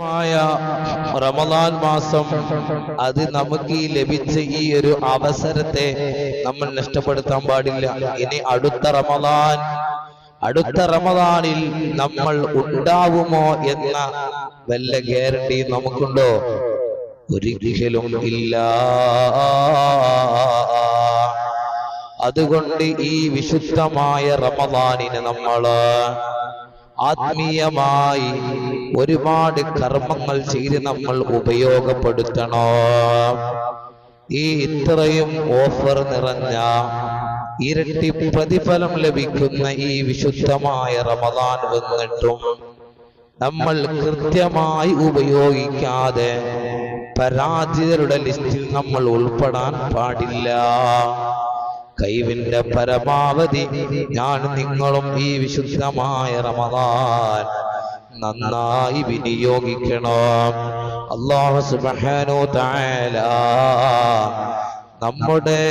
മായ റമദാൻ മാസം അത് നമുക്ക് ഈ ലഭിച്ച ഈ ഒരു അവസരത്തെ നമ്മൾ നഷ്ടപ്പെടുത്താൻ പാടില്ല. ഇനി അടുത്ത റമദാൻ അടുത്ത റമദാനിൽ നമ്മൾ ഉണ്ടാവുമോ എന്ന വല്ല ഗ്യാരണ്ടി നമുക്കുണ്ടോ? ഒരിക്കലും ഇല്ല. അതുകൊണ്ട് ഈ വിശുദ്ധമായ റമദാനിന് നമ്മൾ ആത്മീയമായി ഒരുപാട് കർമ്മങ്ങൾ ചെയ്ത് നമ്മൾ ഉപയോഗപ്പെടുത്തണോ? ഈ ഇത്രയും ഓഫർ നിറഞ്ഞ ഇരട്ടി പ്രതിഫലം ലഭിക്കുന്ന ഈ വിശുദ്ധമായ റമദാൻ വന്നിട്ടും നമ്മൾ കൃത്യമായി ഉപയോഗിക്കാതെ പരാജിതരുടെ ലിസ്റ്റിൽ നമ്മൾ ഉൾപ്പെടാൻ പാടില്ല. കൈവിന്റെ പരമാവധി ഞാൻ നിങ്ങളും ഈ വിശുദ്ധമായ റമദാൻ നന്നായി വിനിയോഗിക്കണം. അള്ളാഹു സുബഹാനോ തആല നമ്മുടെ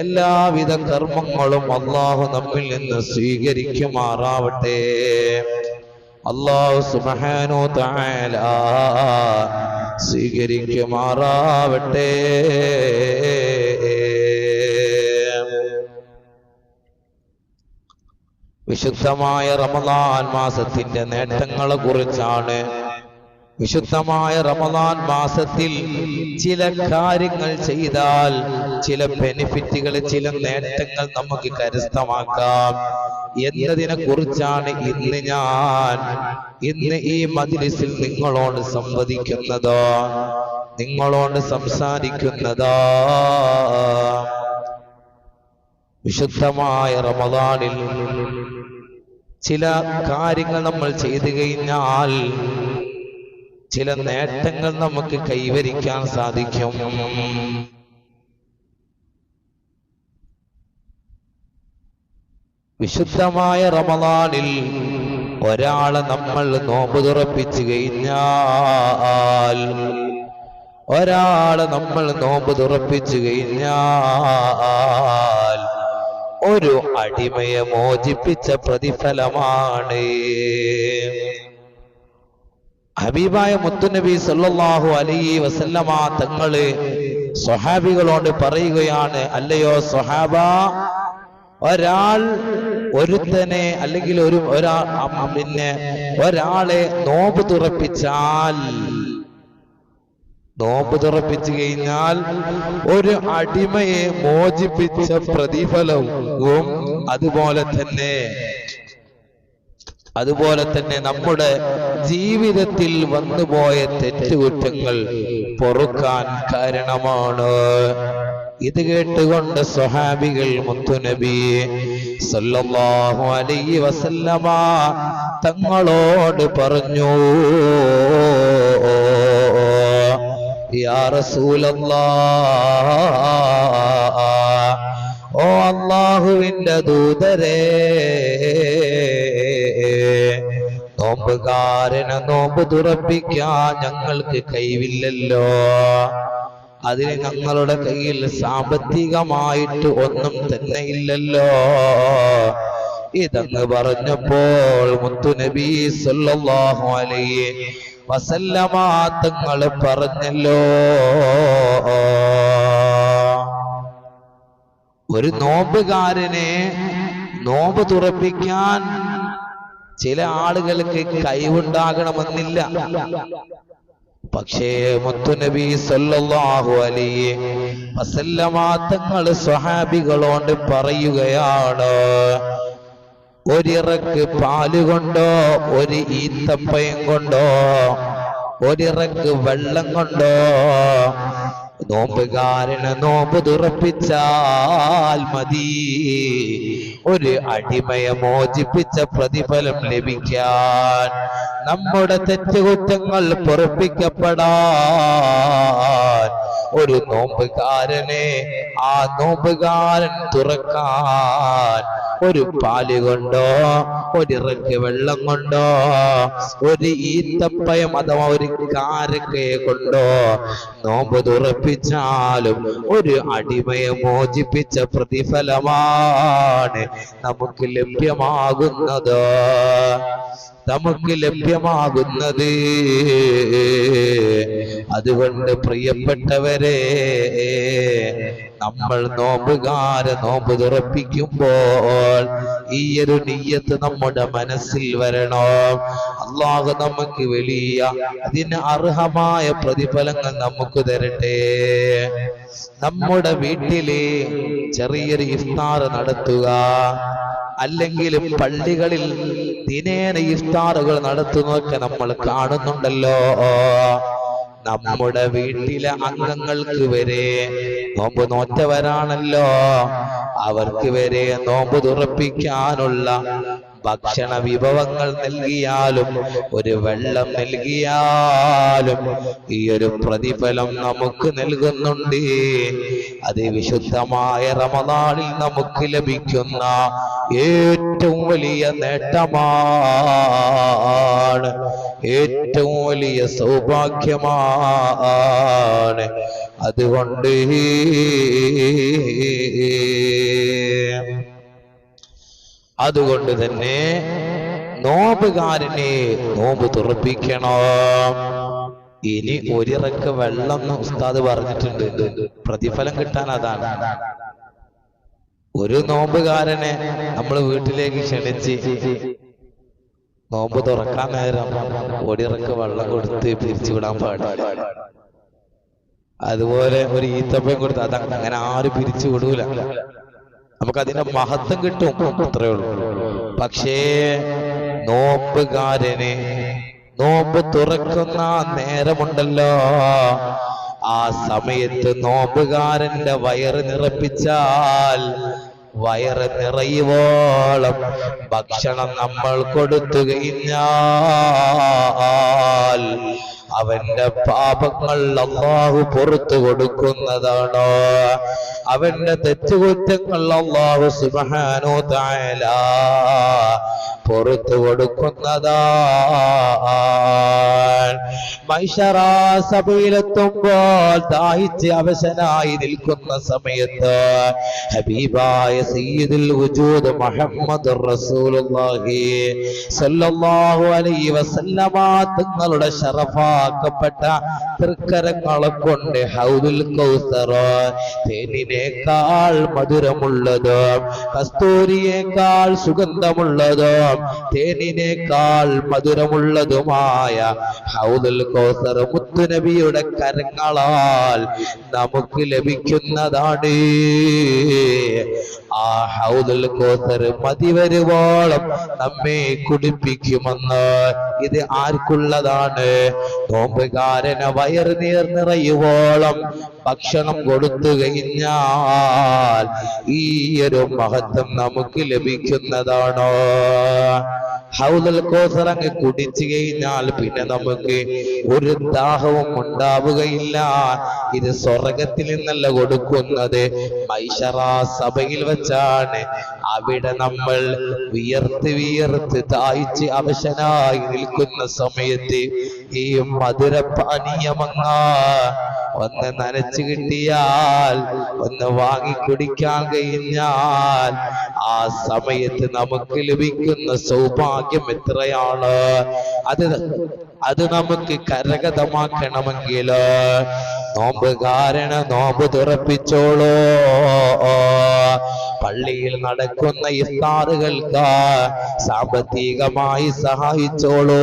എല്ലാവിധ കർമ്മങ്ങളും അള്ളാഹു നമ്മിൽ നിന്ന് സ്വീകരിക്കുമാറാവട്ടെ. അള്ളാഹു സുബഹാനോ താല സ്വീകരിക്കുമാറാവട്ടെ. വിശുദ്ധമായ റമദാൻ മാസത്തിന്റെ നേട്ടങ്ങളെ കുറിച്ചാണ്. വിശുദ്ധമായ റമദാൻ മാസത്തിൽ ചില കാര്യങ്ങൾ ചെയ്താൽ ചില ബെനിഫിറ്റുകൾ ചില നേട്ടങ്ങൾ നമുക്ക് കരസ്ഥമാക്കാം. എന്നതിനെ കുറിച്ചാണ് ഇന്ന് ഞാൻ ഇന്ന് ഈ മജ്ലിസിൽ നിങ്ങളോട് സംവദിക്കുന്നത്. നിങ്ങളോട് സംസാരിക്കുന്നത്. വിശുദ്ധമായ റമദാനിൽ ചില കാര്യങ്ങൾ നമ്മൾ ചെയ്തു കഴിഞ്ഞാൽ ചില നേട്ടങ്ങൾ നമുക്ക് കൈവരിക്കാൻ സാധിക്കും. വിശുദ്ധമായ റമദാനിൽ ഒരാളെ നമ്മൾ നോമ്പ് തുറപ്പിച്ചു കഴിഞ്ഞാൽ ഒരാളെ നമ്മൾ നോമ്പ് തുറപ്പിച്ചു കഴിഞ്ഞാൽ ഒരു അടിമയെ മോചിപ്പിച്ച പ്രതിഫലമാണ്. ഹബീബായ മുത്തുനബി സല്ലാഹു അലൈഹി വസല്ലമ തങ്ങൾ സ്വഹാബികളോട് പറയുകയാണ് അല്ലയോ സ്വഹാബ ഒരാൾ ഒരുത്തനെ അല്ലെങ്കിൽ ഒരു ഒരാ പിന്നെ ഒരാളെ നോമ്പ് തുറപ്പിച്ചാൽ നോമ്പ് തുറപ്പിച്ചു കഴിഞ്ഞാൽ ഒരു അടിമയെ മോചിപ്പിച്ച പ്രതിഫലവും അതുപോലെ തന്നെ അതുപോലെ തന്നെ നമ്മുടെ ജീവിതത്തിൽ വന്നുപോയ തെറ്റുകുറ്റങ്ങൾ പൊറുക്കാൻ കാരണമാണ്. ഇത് കേട്ടുകൊണ്ട് സ്വഹാബികൾ മുത്തുനബി സല്ലല്ലാഹു അലൈഹി വസല്ലമ തങ്ങളോട് പറഞ്ഞു ഓ അള്ളാഹുവിന്റെ ദൂതരേ നോമ്പുകാരനെ നോമ്പ് തുറപ്പിക്കാൻ ഞങ്ങൾക്ക് കഴിവില്ലല്ലോ. അതിന് ഞങ്ങളുടെ കയ്യിൽ സാമ്പത്തികമായിട്ട് ഒന്നും തന്നെ ഇല്ലല്ലോ. ഇതങ്ങ് പറഞ്ഞപ്പോൾ മുത്തുനബി സല്ലല്ലാഹു അലൈഹി വസല്ലമ തങ്ങൾ പറഞ്ഞല്ലോ. ഒരു നോമ്പുകാരനെ നോമ്പ് തുറപ്പിക്കാൻ ചില ആളുകൾക്ക് കഴിവുണ്ടാകണമെന്നില്ല. പക്ഷേ മുത്തുനബി സല്ലല്ലാഹു അലൈഹി വസല്ലമാങ്ങൾ സ്വഹാബികളോണ്ട് പറയുകയാണ് ഒരിറക്ക് പാൽ കൊണ്ടോ ഒരു ഈത്തപ്പയം കൊണ്ടോ ഒരിറക്ക് വെള്ളം കൊണ്ടോ. നോമ്പുകാരന് നോമ്പ് തുറപ്പിച്ചാൽ മതി. ഒരു അടിമയ മോചിപ്പിച്ച പ്രതിഫലം ലഭിക്കാൻ നമ്മുടെ തെറ്റുകുറ്റങ്ങൾ പൊറപ്പിക്കപ്പെടാൻ ഒരു നോമ്പുകാരനെ ആ നോമ്പുകാരൻ തുറക്കാൻ ഒരു പാൽ കൊണ്ടോ ഒരിറക്ക് വെള്ളം കൊണ്ടോ ഒരു ഈത്തപ്പയം അഥവാ ഒരു കാരക്കയെ കൊണ്ടോ നോമ്പ് തുറപ്പിച്ചാലും ഒരു അടിമയെ മോചിപ്പിച്ച പ്രതിഫലമാണ് നമുക്ക് ലഭ്യമാകുന്നത്. നമുക്ക് ലഭ്യമാകുന്നത്. അതുകൊണ്ട് പ്രിയപ്പെട്ടവരെ നമ്മൾ നോമ്പുകാര നോമ്പ് തുറപ്പിക്കുമ്പോൾ ഈ ഒരു നീയത്ത് നമ്മുടെ മനസ്സിൽ വരണോ. അള്ളാഹു നമുക്ക് വലിയ അതിന് അർഹമായ പ്രതിഫലങ്ങൾ നമുക്ക് തരട്ടെ. നമ്മുടെ വീട്ടിൽ ചെറിയൊരു ഇഫ്താർ നടത്തുക. അല്ലെങ്കിൽ പള്ളികളിൽ ദിനേന ഇഫ്താറുകൾ നടത്തുന്നതൊക്കെ നമ്മൾ കാണുന്നുണ്ടല്ലോ. നമ്മുടെ വീട്ടിലെ അംഗങ്ങൾക്ക് വരെ നോമ്പ് നോറ്റവരാണല്ലോ. അവർക്ക് വരെ നോമ്പ് തുറപ്പിക്കാനുള്ള ഭക്ഷണ വിഭവങ്ങൾ നൽകിയാലും ഒരു വെള്ളം നൽകിയാലും ഈ ഒരു പ്രതിഫലം നമുക്ക് നൽകുന്നുണ്ട്. അത് വിശുദ്ധമായ റമദാനിൽ നമുക്ക് ലഭിക്കുന്ന ഏറ്റവും വലിയ നേട്ടമാണ്. ഏറ്റവും വലിയ സൗഭാഗ്യമാണ്. അതുകൊണ്ട് അതുകൊണ്ട് തന്നെ നോമ്പുകാരനെ നോമ്പ് തുറപ്പിക്കണം. ഇനി ഒരിറക്ക് വെള്ളം എന്ന് ഉസ്താദ് പറഞ്ഞിട്ടുണ്ട്. പ്രതിഫലം കിട്ടാൻ അതാണ്. ഒരു നോമ്പുകാരനെ നമ്മൾ വീട്ടിലേക്ക് ക്ഷണിച്ച് നോമ്പ് തുറക്കാൻ നേരം ഒരിറക്ക് വെള്ളം കൊടുത്ത് പിരിച്ചു വിടാൻ പാടില്ല. അതുപോലെ ഒരു ഈത്തപ്പയും കൊടുത്ത് അത് അങ്ങനെ ആരും പിരിച്ചു വിടൂല. നമുക്ക് അതിന്റെ മഹത്വം കിട്ടും. അത്രേ ഉള്ളൂ. പക്ഷേ നോമ്പുകാരന് നോമ്പ് തുറക്കുന്ന നേരമുണ്ടല്ലോ. ആ സമയത്ത് നോമ്പുകാരന്റെ വയറ് നിറപ്പിച്ചാൽ വയറ് നിറയുവോളം ഭക്ഷണം നമ്മൾ കൊടുത്തു കഴിഞ്ഞാൽ അവന്റെ പാപങ്ങൾ അള്ളാഹു പുറത്തു കൊടുക്കുന്നതാണ്? അവന്റെ തെറ്റുകുറ്റങ്ങൾ അള്ളാഹു സുബഹാനോ തായല പുറത്തു കൊടുക്കുന്നതാ. മൈഷറാ സഭയിലെത്തുമ്പോൾ ദാഹിച്ച് അവശനായി നിൽക്കുന്ന സമയത്ത് ഹബീബായ സയ്യിദുൽ വജൂദ് മുഹമ്മദ് റസൂലുള്ളാഹി സല്ലല്ലാഹു അലൈഹി വസല്ലമ തങ്ങളുടെ ശറഫാക്കപ്പെട്ട തൃക്കരങ്ങളെ കൊണ്ട് ഹൗദുൽ കൗസർ തേനിനേക്കാൾ മധുരമുള്ളതോ കസ്തൂരിയേക്കാൾ സുഗന്ധമുള്ളതോ തേനിനേക്കാൾ മധുരമുള്ളതുമായ ഹൗദുൽ കൗസർ മുത്തുനബിയുടെ കരങ്ങളാൽ നമുക്ക് ലഭിക്കുന്നതാണ്. ആ ഹൗദുൽ കൗസർ മതി വരുവോളം നമ്മെ കുടിപ്പിക്കുമെന്ന് ഇത് ആർക്കുള്ളതാണ്? നോമ്പുകാരന് നീർ നിറയുവോളം ഭക്ഷണം കൊടുത്തു കഴിഞ്ഞാൽ ഈ ഒരു മഹത്വം നമുക്ക് ലഭിക്കുന്നതാണോ? ഹൗദൽ കോസർ അങ്ങ് കുടിച്ചു കഴിഞ്ഞാൽ പിന്നെ നമുക്ക് ഒരു ദാഹവും ഉണ്ടാവുകയില്ല. ഇത് സ്വർഗത്തിൽ നിന്നല്ല കൊടുക്കുന്നത്. മൈഷറ സഭയിൽ വെച്ചാണ്. അവിടെ നമ്മൾ വിയർത്ത് വിയർത്ത് തായിച്ച് അവശനായി നിൽക്കുന്ന സമയത്ത് ഈ മധുരപാനീയമങ്ങ ഒന്ന് നനച്ചു കിട്ടിയാൽ ഒന്ന് വാങ്ങി കുടിക്കാൻ കഴിഞ്ഞാൽ ആ സമയത്ത് നമുക്ക് ലഭിക്കുന്ന സൗഭാഗ്യം എത്രയാണ്? അത് അത് നമുക്ക് കരഗതമാക്കണമെങ്കിൽ കാരണം നോമ്പ് തുറപ്പിച്ചോളോ. പള്ളിയിൽ നടക്കുന്ന ഇഫ്താറുകൾക്ക് സാമ്പത്തികമായി സഹായിച്ചോളൂ.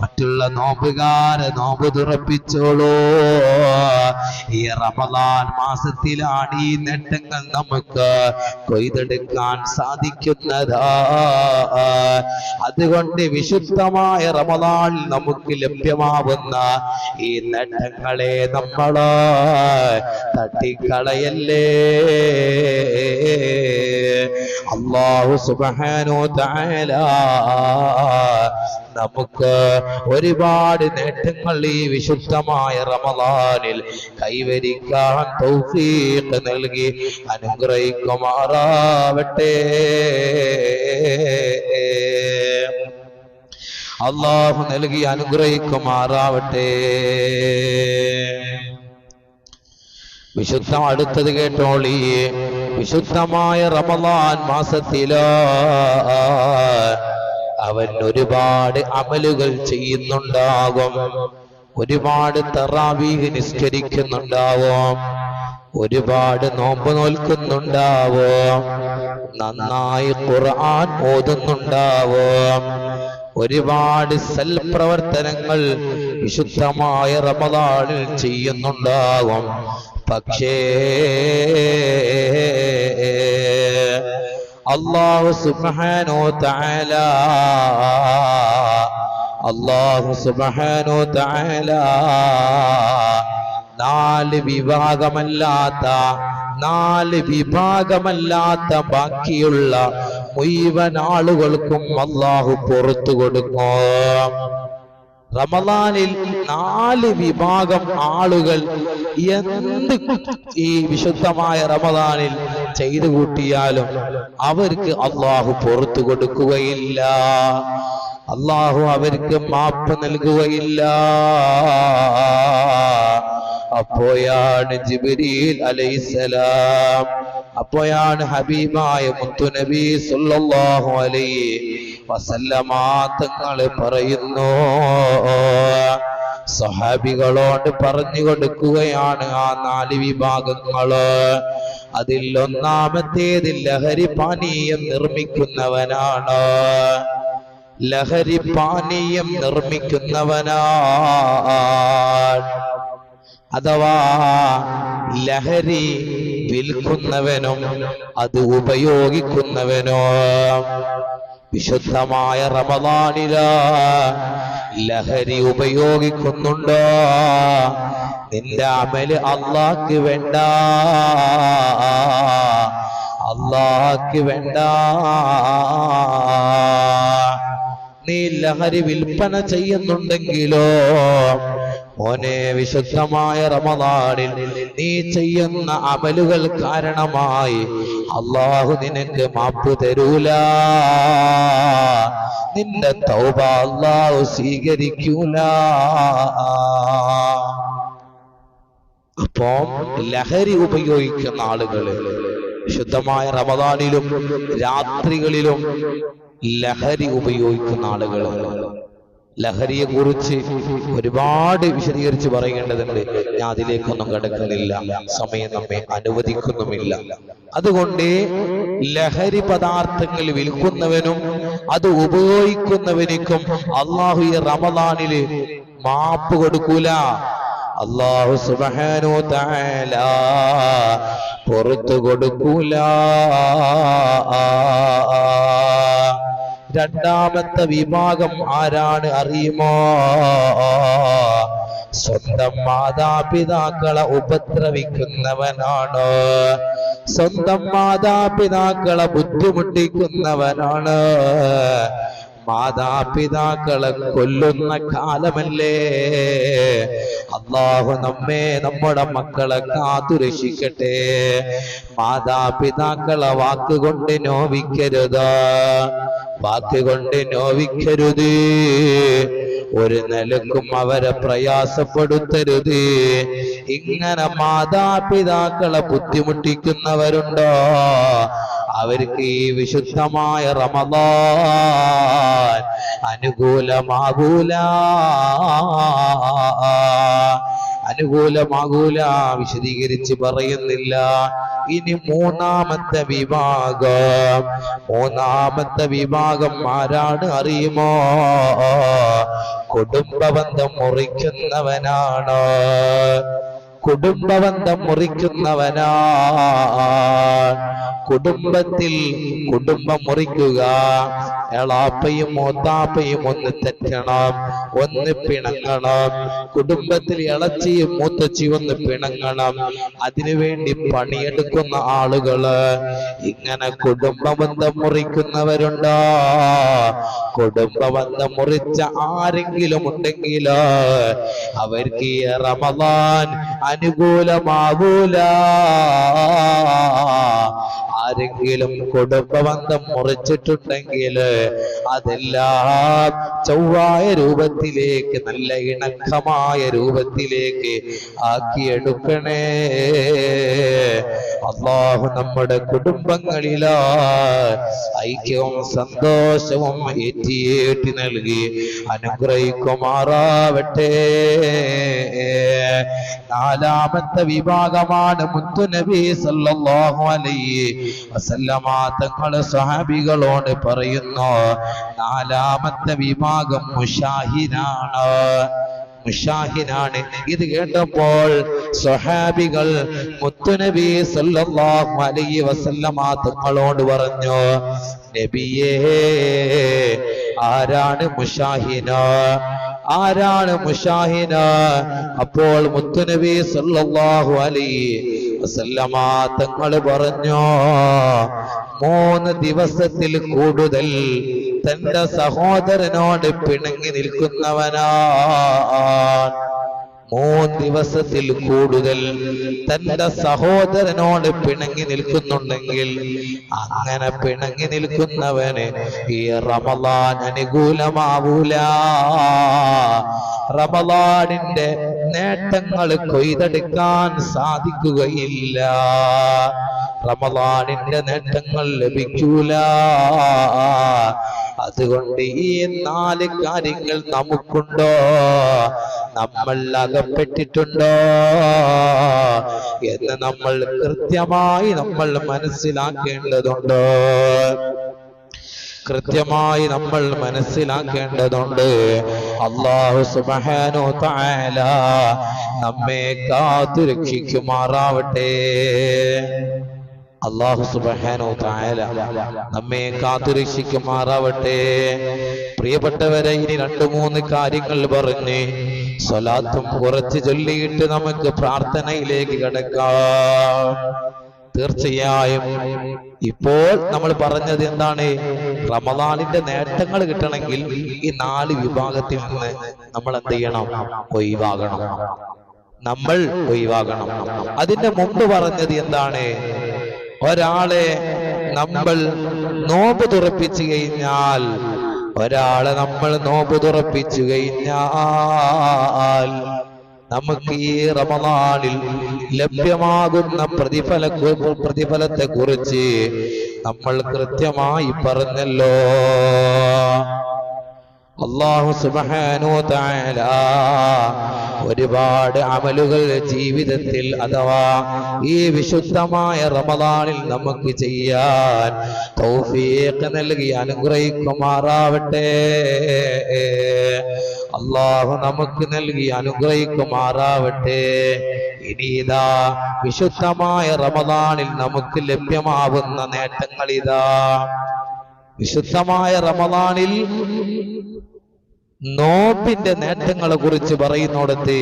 മറ്റുള്ള നോമ്പുകാരെ നോമ്പ് തുറപ്പിച്ചോളൂ. ഈ റമദാൻ മാസത്തിലാണ് ഈ നേട്ടങ്ങൾ നമുക്ക് കൊയ്തെടുക്കാൻ സാധിക്കുന്നത്. അതുകൊണ്ട് വിശുദ്ധമായ റമദാൻ നമുക്ക് ലഭ്യമാവുന്ന ഈ നേട്ടങ്ങളെ നമ്മൾ തട്ടിക്കളയല്ലേ. അള്ളാഹു സുബ്ഹാനഹു തആല നമുക്ക് ഒരുപാട് നേട്ടങ്ങൾ ഈ വിശുദ്ധമായ റമദാനിൽ കൈവരിക്കാൻ തൗഫീഖ് നൽകി അനുഗ്രഹിക്കുമാറാവട്ടെ. അള്ളാഹു നൽകി അനുഗ്രഹിക്കുമാറാവട്ടെ. വിശുദ്ധം അടുത്തത് കേട്ടോളി. വിശുദ്ധമായ റമദാൻ മാസത്തിലോ അവൻ ഒരുപാട് അമലുകൾ ചെയ്യുന്നുണ്ടാകും. ഒരുപാട് തറാവീഹ് നിസ്കരിക്കുന്നുണ്ടാവും ഒരുപാട് നോമ്പ് നോൽക്കുന്നുണ്ടാവും നന്നായി ഖുർആൻ ഓതുന്നുണ്ടാവും ഒരുപാട് സൽപ്രവർത്തനങ്ങൾ വിശുദ്ധമായ റമദാനിൽ ചെയ്യുന്നുണ്ടാവും പക്ഷേ അള്ളാഹു സുബഹാനോ താല അള്ളാഹു സുബഹാനോ താല നാല് വിഭാഗമല്ലാത്ത നാല് വിഭാഗമല്ലാത്ത ബാക്കിയുള്ള മുഴുവൻ ആളുകൾക്കും അള്ളാഹു പുറത്തു കൊടുക്കും. റമദാനിൽ നാല് വിഭാഗം ആളുകൾ എന്ത് ഈ വിശുദ്ധമായ റമദാനിൽ ചെയ്തു കൂട്ടിയാലും അവർക്ക് അള്ളാഹു പുറത്തു കൊടുക്കുകയില്ല. അള്ളാഹു അവർക്ക് മാപ്പ് നൽകുകയില്ല. അപ്പോയാണ് ജിബ്രീൽ അലൈസലാം അപ്പോയാണ് ഹബീബായ മുത്തുനബി സുല്ലാഹു അലൈ വസല്ലമ തങ്ങൾ പറയുന്നു. സഹാബികളോട് പറഞ്ഞു കൊടുക്കുകയാണ് ആ നാല് വിഭാഗങ്ങൾ. അതിൽ ഒന്നാമത്തേതിൽ ലഹരി പാനീയം നിർമ്മിക്കുന്നവനാണ്. ലഹരി പാനീയം നിർമ്മിക്കുന്നവനാണ്. അഥവാ ലഹരി വിൽക്കുന്നവനും അത് ഉപയോഗിക്കുന്നവനോ. വിശുദ്ധമായ റമദാനില ലഹരി ഉപയോഗിക്കുന്നുണ്ടോ. നിന്റെ അമൽ അള്ളാക്ക് വേണ്ട. അള്ളാക്ക് വേണ്ട. നീ ലഹരി വിൽപ്പന ചെയ്യുന്നുണ്ടെങ്കിലോ മോനെ വിശുദ്ധമായ റമദാനിൽ നീ ചെയ്യുന്ന അമലുകൾ കാരണമായി അള്ളാഹു നിനക്ക് മാപ്പ് തരൂല. നിന്റെ തൗബ അള്ളാഹു സ്വീകരിക്കൂല. അപ്പോ ലഹരി ഉപയോഗിക്കുന്ന ആളുകൾ ശുദ്ധമായ റമദാനിലും രാത്രികളിലും ലഹരി ഉപയോഗിക്കുന്ന ആളുകൾ ലഹരിയെ കുറിച്ച് ഒരുപാട് വിശദീകരിച്ച് പറയേണ്ടതുണ്ട് ഞാൻ അതിലേക്കൊന്നും കിടക്കുന്നില്ല. സമയം നമ്മെ അനുവദിക്കുന്നുമില്ല. അതുകൊണ്ട് ലഹരി പദാർത്ഥങ്ങൾ വിൽക്കുന്നവനും അത് ഉപയോഗിക്കുന്നവനിക്കും അള്ളാഹു ഈ റമദാനിൽ മാപ്പ് കൊടുക്കൂല. അള്ളാഹു സുബഹാനോ താല പുറത്തു കൊടുക്കൂല. രണ്ടാമത്തെ വിഭാഗം ആരാണ് അറിയുമോ? സ്വന്തം മാതാപിതാക്കളെ ഉപദ്രവിക്കുന്നവനാണ്. സ്വന്തം മാതാപിതാക്കളെ ബുദ്ധിമുട്ടിക്കുന്നവനാണ്. മാതാപിതാക്കളെ കൊല്ലുന്ന കാലമല്ലേ? അള്ളാഹു നമ്മെ നമ്മുടെ മക്കളെ കാത്തുരക്ഷിക്കട്ടെ. മാതാപിതാക്കളെ വാക്കുകൊണ്ട് നോവിക്കരുത്. വാക്കുകൊണ്ട് നോവിക്കരുത്. ഒരു നിലക്കും അവരെ പ്രയാസപ്പെടുത്തരുത്. ഇങ്ങനെ മാതാപിതാക്കളെ ബുദ്ധിമുട്ടിക്കുന്നവരുണ്ടോ? അവർക്ക് ഈ വിശുദ്ധമായ റമദാൻ അനുകൂലമാകൂല. അനുകൂലമാകൂല വിശദീകരിച്ച് പറയുന്നില്ല. ഇനി മൂന്നാമത്തെ വിഭാഗം മൂന്നാമത്തെ വിഭാഗം ആരാണ് അറിയുമോ? കുടുംബബന്ധം മുറിക്കുന്നവനാണ്. കുടുംബബന്ധം മുറിക്കുന്നവനാ കുടുംബത്തിൽ കുടുംബം മുറിക്കുക. എളാപ്പയും മൂത്താപ്പയും ഒന്ന് തെറ്റണം ഒന്ന് പിണങ്ങണം. കുടുംബത്തിൽ ഇളച്ചിയും മൂത്തച്ചിയും ഒന്ന് പിണങ്ങണം. അതിനുവേണ്ടി പണിയെടുക്കുന്ന ആളുകൾ ഇങ്ങനെ കുടുംബബന്ധം മുറിക്കുന്നവരുണ്ടോ? കുടുംബബന്ധം മുറിച്ച ആരെങ്കിലും ഉണ്ടെങ്കിൽ അവർക്ക് റമദാൻ അനുകൂലമാകൂല ആരെങ്കിലും കുടുംബബന്ധം മുറിച്ചിട്ടുണ്ടെങ്കിൽ അതെല്ലാം ചൊവ്വായ രൂപത്തിലേക്ക് നല്ല ഇണക്കമായ രൂപത്തിലേക്ക് ആക്കിയെടുക്കണേ. അള്ളാഹു നമ്മുടെ കുടുംബങ്ങളിലാ ഐക്യവും സന്തോഷവും ഏറ്റിയേറ്റി നൽകി അനുഗ്രഹിക്കുമാറാവട്ടെ. നാലാമത്തെ വിഭാഗമാണ് മുത്തുനബി സല്ലല്ലാഹു അലൈഹി വസല്ലമ. തങ്ങൾ സഹാബികളോട് പറയുന്നു നാലാമത്തെ വിഭാഗം മുഷാഹിനാണ് മുഷാഹിനാണ് ഇത് കേട്ടപ്പോൾ സ്വഹാബികൾ മുത്തുനബി സല്ലല്ലാഹു അലൈഹി വസല്ലമ തങ്ങളോട് പറഞ്ഞു നബിയേ ആരാണ് മുഷാഹിന ആരാണ് മുഷാഹിന അപ്പോൾ മുത്തുനബി സല്ലല്ലാഹു അലൈഹി വസല്ലമ തങ്ങൾ പറഞ്ഞു മൂന്ന് ദിവസത്തിൽ കൂടുതൽ തന്റെ സഹോദരനോട് പിണങ്ങി നിൽക്കുന്നവനാ മൂന്ന് ദിവസത്തിൽ കൂടുതൽ തന്റെ സഹോദരനോട് പിണങ്ങി നിൽക്കുന്നുണ്ടെങ്കിൽ അങ്ങനെ പിണങ്ങി നിൽക്കുന്നവന് ഈ റമലാൻ അനുകൂലമാവൂല. റമലാനിന്റെ നേട്ടങ്ങൾ കൊയ്തെടുക്കാൻ സാധിക്കുകയില്ല. റമദാനിന്റെ നേട്ടങ്ങൾ ലഭിക്കൂല. അതുകൊണ്ട് ഈ നാല് കാര്യങ്ങൾ നമുക്കുണ്ടോ? നമ്മൾ അകപ്പെട്ടിട്ടുണ്ടോ? എന്ന് നമ്മൾ കൃത്യമായി നമ്മൾ മനസ്സിലാക്കേണ്ടതുണ്ട്. കൃത്യമായി നമ്മൾ മനസ്സിലാക്കേണ്ടതുണ്ട്. അള്ളാഹു സുബഹാനോ താല നമ്മെ കാത്തു രക്ഷിക്കുമാറാവട്ടെ അള്ളാഹു സുബഹാനോ താല നമ്മെ കാത്തു രക്ഷിക്കുമാറാവട്ടെ പ്രിയപ്പെട്ടവരെ ഇനി രണ്ടു മൂന്ന് കാര്യങ്ങൾ പറഞ്ഞ് സ്വലാത്തും കുറച്ച് ചൊല്ലിയിട്ട് നമുക്ക് പ്രാർത്ഥനയിലേക്ക് കിടക്കാം. തീർച്ചയായും ഇപ്പോൾ നമ്മൾ പറഞ്ഞത് എന്താണ്? റമദാനിന്റെ നേട്ടങ്ങൾ കിട്ടണമെങ്കിൽ ഈ നാല് വിഭാഗത്തിൽ നിന്ന് നമ്മൾ എന്ത് ചെയ്യണം? ഒഴിവാകണം. നമ്മൾ ഒഴിവാകണം. അതിന്റെ മുമ്പ് പറഞ്ഞത് എന്താണ്? ഒരാളെ നമ്മൾ നോമ്പ് തുറപ്പിച്ചു കഴിഞ്ഞാൽ ഒരാളെ നമ്മൾ നോമ്പ് തുറപ്പിച്ചു കഴിഞ്ഞാൽ നമുക്ക് ഈ റമദാനിൽ ലഭ്യമാകുന്ന പ്രതിഫല പ്രതിഫലത്തെ കുറിച്ച് നമ്മൾ കൃത്യമായി പറഞ്ഞല്ലോ. അള്ളാഹു സുബഹാനോ താല ഒരുപാട് അമലുകൾ ജീവിതത്തിൽ അഥവാ ഈ വിശുദ്ധമായ റമദാനിൽ നമുക്ക് ചെയ്യാൻ തൗഫീഖ് നൽകി അനുഗ്രഹിക്കുമാറാവട്ടെ. അള്ളാഹു നമുക്ക് നൽകി അനുഗ്രഹിക്കുമാറാവട്ടെ. ഇതാ വിശുദ്ധമായ റമദാനിൽ നമുക്ക് ലഭ്യമാവുന്ന നേട്ടങ്ങൾ ഇതാ വിശുദ്ധമായ റമദാനിൽ നോമ്പിന്റെ നേട്ടങ്ങളെ കുറിച്ച് പറയുന്നോടത്ത്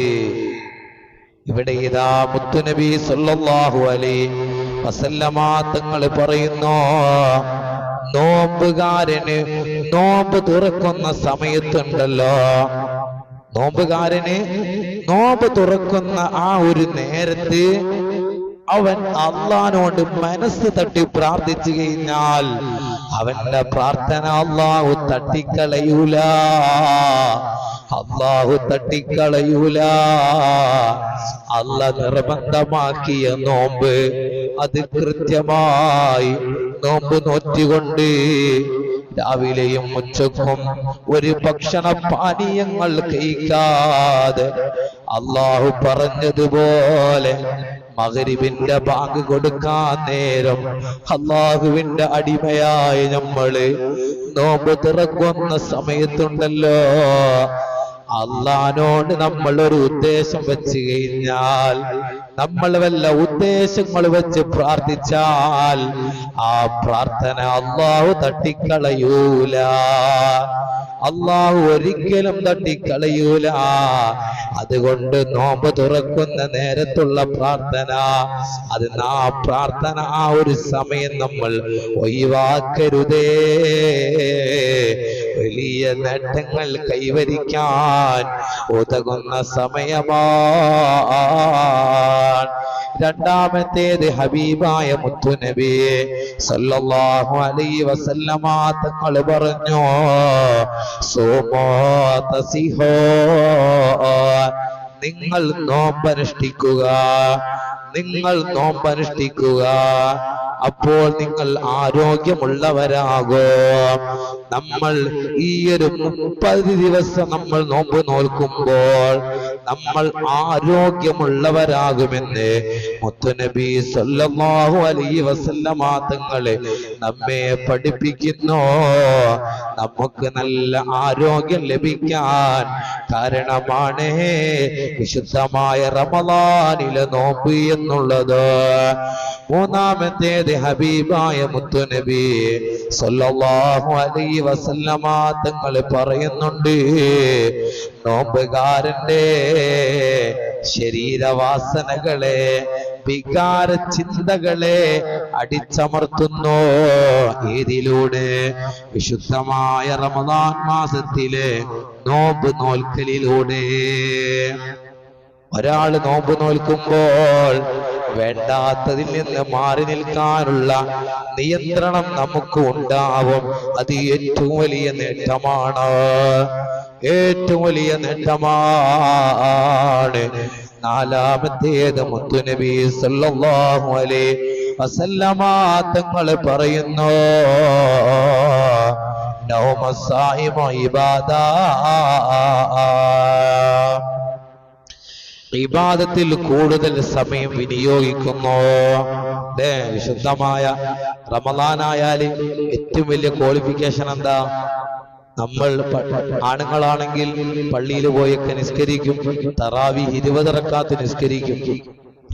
ഇവിടെ ഇതാ മുത്തുനബി സല്ലല്ലാഹു അലൈഹി വസല്ലമ തങ്ങൾ പറയുന്നു നോമ്പുകാരന് നോമ്പ് തുറക്കുന്ന സമയത്തുണ്ടല്ലോ. നോമ്പുകാരന് നോമ്പ് തുറക്കുന്ന ആ ഒരു നേരത്ത് അവൻ അള്ളഹാനോട് മനസ്സ് തട്ടി പ്രാർത്ഥിച്ചു കഴിഞ്ഞാൽ അവന്റെ പ്രാർത്ഥന അള്ളാഹു തട്ടിക്കളയൂല. അള്ളാഹു തട്ടിക്കളയൂല. അല്ല നിർബന്ധമാക്കിയ നോമ്പ് അത് കൃത്യമായി നോമ്പ് നോറ്റുകൊണ്ട് രാവിലെയും ഉച്ചക്കും ഒരു ഭക്ഷണ പാനീയങ്ങൾ കഴിക്കാതെ അള്ളാഹു പറഞ്ഞതുപോലെ മകരിവിന്റെ ബാങ്ക് കൊടുക്കാൻ നേരം അള്ളാഹുവിന്റെ അടിമയായ നമ്മൾ നോമ്പ് തിറക്കുന്ന സമയത്തുണ്ടല്ലോ. അള്ളഹാനോട് നമ്മൾ ഒരു ഉദ്ദേശം വെച്ച് കഴിഞ്ഞാൽ നമ്മൾ വല്ല ഉദ്ദേശങ്ങൾ വെച്ച് പ്രാർത്ഥിച്ചാൽ ആ പ്രാർത്ഥന അള്ളാഹു തട്ടിക്കളയൂല. അള്ളാഹു ഒരിക്കലും തട്ടിക്കളയൂല. അതുകൊണ്ട് നോമ്പ് തുറക്കുന്ന നേരത്തുള്ള പ്രാർത്ഥന അത് ആ പ്രാർത്ഥന ആ ഒരു സമയം നമ്മൾ ഒഴിവാക്കരുതേ. വലിയ നേട്ടങ്ങൾ കൈവരിക്കാൻ ഉതകുന്ന രണ്ടാമത്തേത് ഹബീബായ മുത്തുനബിയെ. സല്ലല്ലാഹു അലൈഹി വസല്ലമ തങ്ങൾ പറഞ്ഞു സോമോ തസിഹോ നിങ്ങൾ നോമ്പനുഷ്ഠിക്കുക നിങ്ങൾ നോമ്പനുഷ്ഠിക്കുക അപ്പോൾ നിങ്ങൾ ആരോഗ്യമുള്ളവരാകോ. നമ്മൾ ഈ ഒരു മുപ്പത് ദിവസം നമ്മൾ നോമ്പ് നോൽക്കുമ്പോൾ നമ്മൾ ആരോഗ്യമുള്ളവരാകുമെന്ന്. മുത്തുനബി സല്ലല്ലാഹു അലൈഹി വസല്ലമ തങ്ങളെ നമ്മെ പഠിപ്പിക്കുന്നു. നമുക്ക് നല്ല ആരോഗ്യം ലഭിക്കാൻ കാരണമാണ്. വിശുദ്ധമായ റമദാനിലെ നോമ്പ് എന്നുള്ളത്. മൂന്നാമത്തേത് ഹബീബായ മുത്തുനബി സല്ലല്ലാഹു അലൈഹി വസല്ലമ തങ്ങൾ പറയുന്നുണ്ട്. നോമ്പുകാരന്റെ ശരീരവാസനകളെ വികാര ചിന്തകളെ അടിച്ചമർത്തുന്നു. ഏതിലൂടെ? വിശുദ്ധമായ റമദാൻ മാസത്തിലെ നോമ്പ് നോൽക്കലിലൂടെ. ഒരാൾ നോമ്പ് നോൽക്കുമ്പോൾ വേണ്ടാത്തതിൽ നിന്ന് മാറി നിൽക്കാനുള്ള നിയന്ത്രണം നമുക്ക് ഉണ്ടാവും. അത് ഏറ്റവും വലിയ നേട്ടമാണ്. ഏറ്റവും വലിയ നേട്ടമാണ്. നാലാമത്തേത് മുത്തുനബി സല്ലല്ലാഹു അലൈഹി വസല്ലമ തങ്ങൾ പറയുന്നു നൗമസായിമ ഇബാദാ. ഇബാദത്തിൽ കൂടുതൽ സമയം വിനിയോഗിക്കുന്നു. അല്ലേ വിശുദ്ധമായ റമദാനായാൽ ഏറ്റവും വലിയ ക്വാളിഫിക്കേഷൻ എന്താ? നമ്മൾ ആണുങ്ങളാണെങ്കിൽ പള്ളിയിൽ പോയൊക്കെ നിസ്കരിക്കും തറാവി ഇരുപത് റക്കാത്ത് നിസ്കരിക്കും.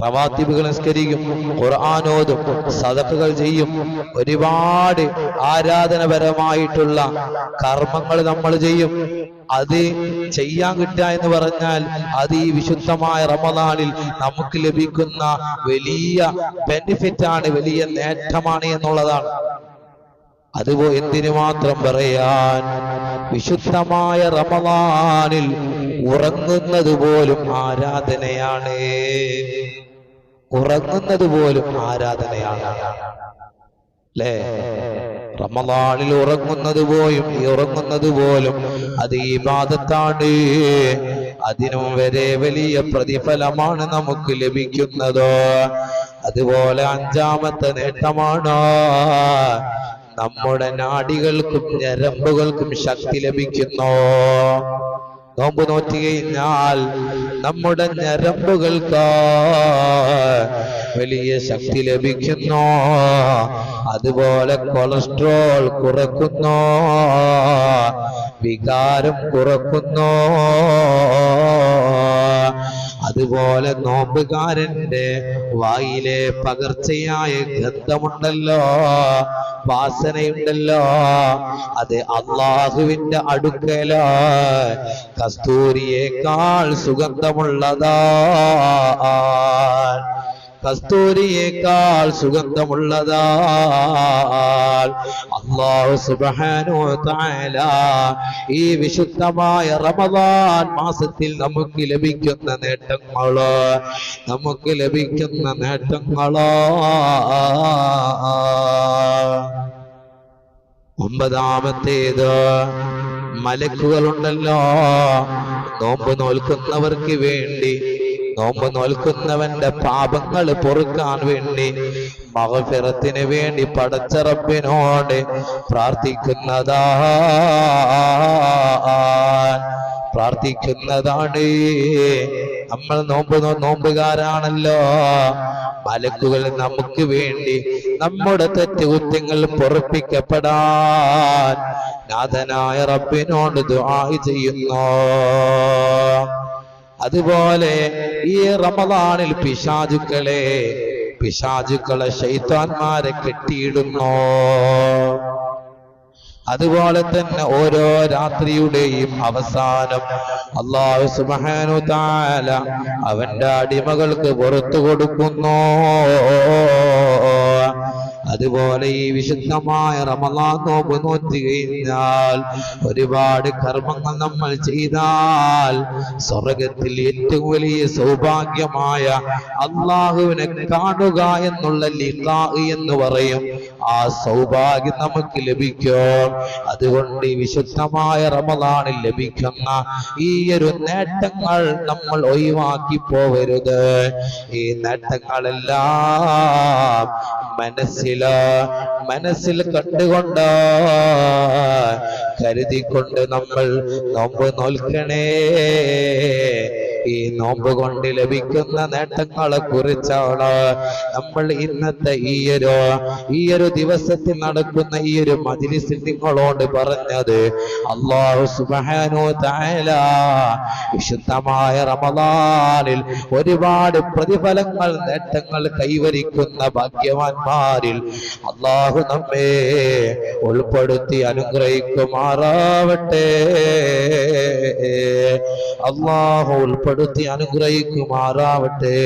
റവാത്തിബുകൾ നിസ്കരിക്കും ഖുർആാനോതും സദക്കുകൾ ചെയ്യും. ഒരുപാട് ആരാധനപരമായിട്ടുള്ള കർമ്മങ്ങൾ നമ്മൾ ചെയ്യും. അത് ചെയ്യാൻ കിട്ടുക എന്ന് പറഞ്ഞാൽ അത് ഈ വിശുദ്ധമായ റമദാനിൽ നമുക്ക് ലഭിക്കുന്ന വലിയ ബെനിഫിറ്റ് ആണ് വലിയ നേട്ടമാണ് എന്നുള്ളതാണ്. അതുപോ എന്തിനു മാത്രം പറയാൻ? വിശുദ്ധമായ റമദാനിൽ ഉറങ്ങുന്നത് പോലും ആരാധനയാണ്. ഉറങ്ങുന്നത് പോലും ആരാധനയാണ്. അല്ലേ റമദാനിൽ ഉറങ്ങുന്നത് പോലും ഈ ഉറങ്ങുന്നത് പോലും അത് ഈ പാദത്താണ് അതിനും വരെ വലിയ പ്രതിഫലമാണ് നമുക്ക് ലഭിക്കുന്നത്. അതുപോലെ അഞ്ചാമത്തെ നേട്ടമാണ് നമ്മുടെ നാടികൾക്കും ഞരമ്പുകൾക്കും ശക്തി ലഭിക്കുന്നു. നോമ്പ് നോറ്റി കഴിഞ്ഞാൽ നമ്മുടെ ഞരമ്പുകൾക്ക് വലിയ ശക്തി ലഭിക്കുന്നു. അതുപോലെ കൊളസ്ട്രോൾ കുറക്കുന്നു. വികാരം കുറക്കുന്നു. അതുപോലെ നോമ്പുകാരന്റെ വായിലെ പകർച്ചയായ ഗന്ധമുണ്ടല്ലോ വാസനയുണ്ടല്ലോ. അത് അള്ളാഹുവിന്റെ അടുക്കല കസ്തൂരിയേക്കാൾ സുഗന്ധമുള്ളതാ. കസ്തൂരിയേക്കാൾ സുഗന്ധമുള്ളതാ അള്ളാഹു സുബ്ഹാനഹു വ തആല ഈ വിശുദ്ധമായ റമദാൻ മാസത്തിൽ നമുക്ക് ലഭിക്കുന്ന നേട്ടങ്ങൾ നമുക്ക് ലഭിക്കുന്ന നേട്ടങ്ങളോ ഒമ്പതാമത്തേത് മലക്കുകളുണ്ടല്ലോ നോമ്പ് നോൽക്കുന്നവർക്ക് വേണ്ടി നോമ്പ് നോൽക്കുന്നവന്റെ പാപങ്ങൾ പൊറുക്കാൻ വേണ്ടി മകഫിറത്തിന് വേണ്ടി പടച്ചറപ്പിനോട് പ്രാർത്ഥിക്കുന്നതാ പ്രാർത്ഥിക്കുന്നതാണ്. നമ്മൾ നോമ്പ് നോമ്പുകാരാണല്ലോ. മലക്കുകൾ നമുക്ക് വേണ്ടി നമ്മുടെ തെറ്റ് കുറ്റങ്ങൾ പൊറപ്പിക്കപ്പെടാൻ നാഥനായ റബ്ബിനോട് ദുആ ചെയ്യുന്നു. അതുപോലെ ഈ റമദാനിൽ പിശാചുക്കളെ പിശാചുക്കളെ ശൈത്താന്മാരെ കെട്ടിയിടുന്നു. അതുപോലെ തന്നെ ഓരോ രാത്രിയുടെയും അവസാനം അള്ളാഹു സുബ്ഹാനഹു താല അവന്റെ അടിമകൾക്ക് പുറത്തു കൊടുക്കുന്നു. അതുപോലെ ഈ വിശുദ്ധമായ റമദാൻ നോമ്പ് നോറ്റ് കഴിഞ്ഞാൽ ഒരുപാട് കർമ്മങ്ങൾ നമ്മൾ ചെയ്താൽ സ്വർഗത്തിൽ ഏറ്റവും വലിയ സൗഭാഗ്യമായ അള്ളാഹുവിനെ കാണുക എന്നുള്ള ലിതാ എന്ന് പറയും. ആ സൗഭാഗ്യം നമുക്ക് ലഭിക്കും. അതുകൊണ്ട് ഈ വിശുദ്ധമായ റമദാനിൽ ലഭിക്കുന്ന ഈ ഒരു നേട്ടങ്ങൾ നമ്മൾ ഒഴിവാക്കി പോവരുത്. ഈ നേട്ടങ്ങളെല്ലാം മനസ്സിൽ മനസ്സിൽ കണ്ടുകൊണ്ട് കരുതിക്കൊണ്ട് നമ്മൾ നോമ്പ് നോൽക്കണേ. ഈ നോമ്പ് കൊണ്ട് ലഭിക്കുന്ന നേട്ടങ്ങളെ കുറിച്ചാണ് നമ്മൾ ഇന്നത്തെ ഈ ഒരു ഈ ഒരു ദിവസത്തിൽ നടക്കുന്ന ഈ ഒരു മജിലിസിൽ നിങ്ങളോട് പറഞ്ഞത്. അള്ളാഹു സുബ്ഹാനഹു തആല വിശുദ്ധമായ റമദാനിൽ ഒരുപാട് പ്രതിഫലങ്ങൾ നേട്ടങ്ങൾ കൈവരിക്കുന്ന ഭാഗ്യവാന്മാരിൽ അള്ളാഹു നമ്മെ ഉൾപ്പെടുത്തി അനുഗ്രഹിക്കുമാറാവട്ടെ. അള്ളാഹു ഉൾപ്പെടുത്തി അനുഗ്രഹിക്കുമാറാവട്ടെ.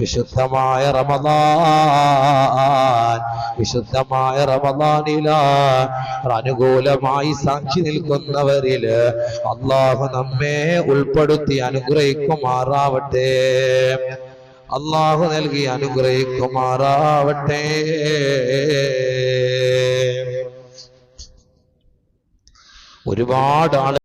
വിശുദ്ധമായ റമദാൻ വിശുദ്ധമായ റമദാനില അനുകൂലമായി സാക്ഷി നിൽക്കുന്നവരിൽ അള്ളാഹു നമ്മെ ഉൾപ്പെടുത്തി അനുഗ്രഹിക്കുമാറാവട്ടെ. അള്ളാഹു നൽകി അനുഗ്രഹിക്കുമാറാവട്ടെ. ഒരുപാട് ആളുകൾ